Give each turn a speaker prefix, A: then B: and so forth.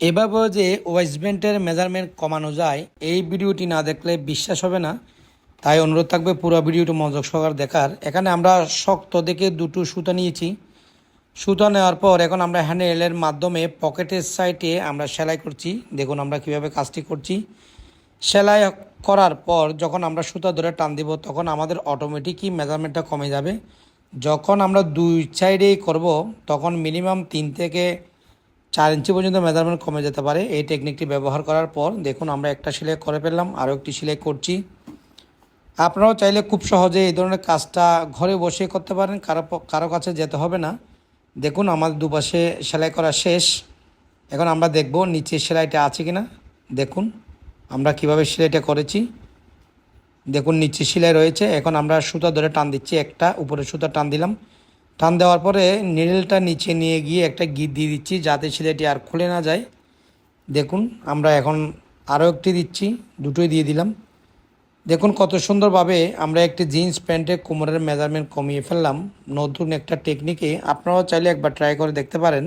A: এভাবে যে ওয়েস্টবেন্টের মেজারমেন্ট কমানো যায়, এই ভিডিওটি না দেখলে বিশ্বাস হবে না। তাই অনুরোধ থাকবে পুরো ভিডিওটি মনোযোগ সহকার দেখার। এখানে আমরা শক্ত দেখে দুটো সুতা নিয়েছি। সুতা নেওয়ার পর এখন আমরা হ্যান্ডেলের মাধ্যমে পকেটের সাইটে আমরা সেলাই করছি। দেখুন আমরা কীভাবে কাজটি করছি। সেলাই করার পর যখন আমরা সুতা ধরে টান দিব, তখন আমাদের অটোমেটিকই মেজারমেন্টটা কমে যাবে। যখন আমরা দুই সাইডেই করব, তখন মিনিমাম তিন থেকে চার ইঞ্চি পর্যন্ত মেজারমেন্ট কমে যেতে পারে। এই টেকনিকটি ব্যবহার করার পর দেখুন আমরা একটা সেলাই করে ফেললাম, আরও একটি সেলাই করছি। আপনারাও চাইলে খুব সহজে এই ধরনের কাজটা ঘরে বসে করতে পারেন, কারও কারও কাছে যেতে হবে না। দেখুন, আমাদের দুপাশে সেলাই করা শেষ। এখন আমরা দেখব নিচে সেলাইটা আছে কি না দেখুন, আমরা কীভাবে সেলাইটা করেছি। দেখুন, নিচে সেলাই রয়েছে। এখন আমরা সুতা ধরে টান দিচ্ছি, একটা উপরে সুতা টান দিলাম। টান দেওয়ার পরে নিডেলটা নিচে নিয়ে গিয়ে একটা গিট দিয়ে দিচ্ছি যাতে সিলেটি আর খুলে না যায়। দেখুন, আমরা এখন আরও একটি দিচ্ছি, দুটোই দিয়ে দিলাম। দেখুন কত সুন্দরভাবে আমরা একটি জিন্স প্যান্টে কোমরের মেজারমেন্ট কমিয়ে ফেললাম। নতুন একটা টেকনিকে আপনারাও চাইলে একবার ট্রাই করে দেখতে পারেন।